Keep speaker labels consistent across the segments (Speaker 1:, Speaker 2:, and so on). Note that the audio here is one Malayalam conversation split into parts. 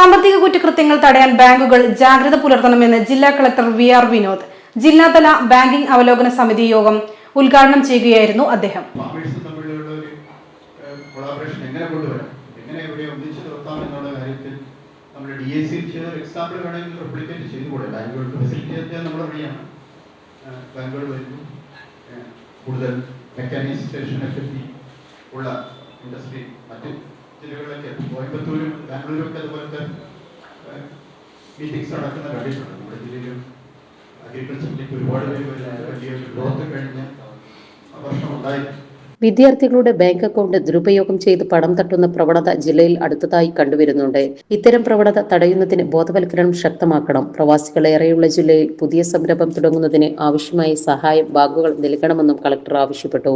Speaker 1: സാമ്പത്തിക കുറ്റകൃത്യങ്ങൾ തടയാൻ ബാങ്കുകൾ ജാഗ്രത പുലർത്തണമെന്ന് ജില്ലാ കളക്ടർ വി ആർ വിനോദ്. ജില്ലാതല ബാങ്കിംഗ് അവലോകന സമിതി യോഗം ഉദ്ഘാടനം ചെയ്യുകയായിരുന്നു അദ്ദേഹം.
Speaker 2: എങ്ങനെ എങ്ങനെ ഇവിടെ കാര്യത്തിൽ നമ്മുടെ ബാങ്കുകൾക്ക് നമ്മൾ കൂടുതൽ മെക്കാനൈസേഷൻ എഫക്റ്റി ഉള്ള ഇൻഡസ്ട്രി മറ്റ് ജില്ലകളിലൊക്കെ കോയമ്പത്തൂരും ബാംഗ്ലൂരും ഒക്കെ അതുപോലത്തെ മീറ്റിംഗ്സ് നടക്കുന്ന കണ്ടിട്ടുണ്ട്. നമ്മുടെ ജില്ലയിലും അഗ്രികൾച്ചറിലേക്ക് ഒരുപാട് പേര് വലിയൊരു ഗ്രോത്ത് കഴിഞ്ഞ വർഷം ഉണ്ടായിരുന്നു
Speaker 3: വിദ്യാർത്ഥികളുടെ ബാങ്ക് അക്കൗണ്ട് ദുരുപയോഗം ചെയ്ത് പണം തട്ടുന്ന പ്രവണത ജില്ലയിൽ അടുത്തതായി കണ്ടുവരുന്നുണ്ട്. ഇത്തരം പ്രവണത തടയുന്നതിന് ബോധവൽക്കരണം ശക്തമാക്കണം. പ്രവാസികളേറെയുള്ള ജില്ലയിൽ പുതിയ സംരംഭം തുടങ്ങുന്നതിന് ആവശ്യമായ സഹായം ബാങ്കുകൾ നൽകണമെന്നും കളക്ടർ ആവശ്യപ്പെട്ടു.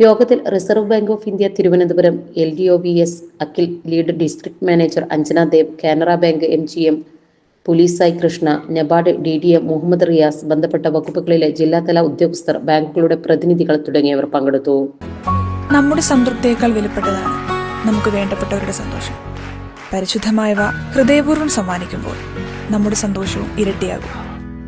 Speaker 3: യോഗത്തിൽ reserve bank of India Thiruvananthapuram L D O V S Akhil lead district manager Anjana Dev Canara bank M G M പുലീസായി Krishna NABARD D D M Muhammad Riyas ബന്ധപ്പെട്ട വകുപ്പുകളിലെ ജില്ലാതല ഉദ്യോഗസ്ഥർ ബാങ്കുകളുടെ പ്രതിനിധികൾ തുടങ്ങിയവർ പങ്കെടുത്തു.
Speaker 4: നമ്മുടെ സംതൃപ്തിയേക്കാൾ വിലപ്പെട്ടതാണ് നമുക്ക് വേണ്ടപ്പെട്ടവരുടെ സന്തോഷം. പരിശുദ്ധമായവ ഹൃദയപൂർവം സമ്മാനിക്കുമ്പോൾ നമ്മുടെ സന്തോഷവും ഇരട്ടിയാകും.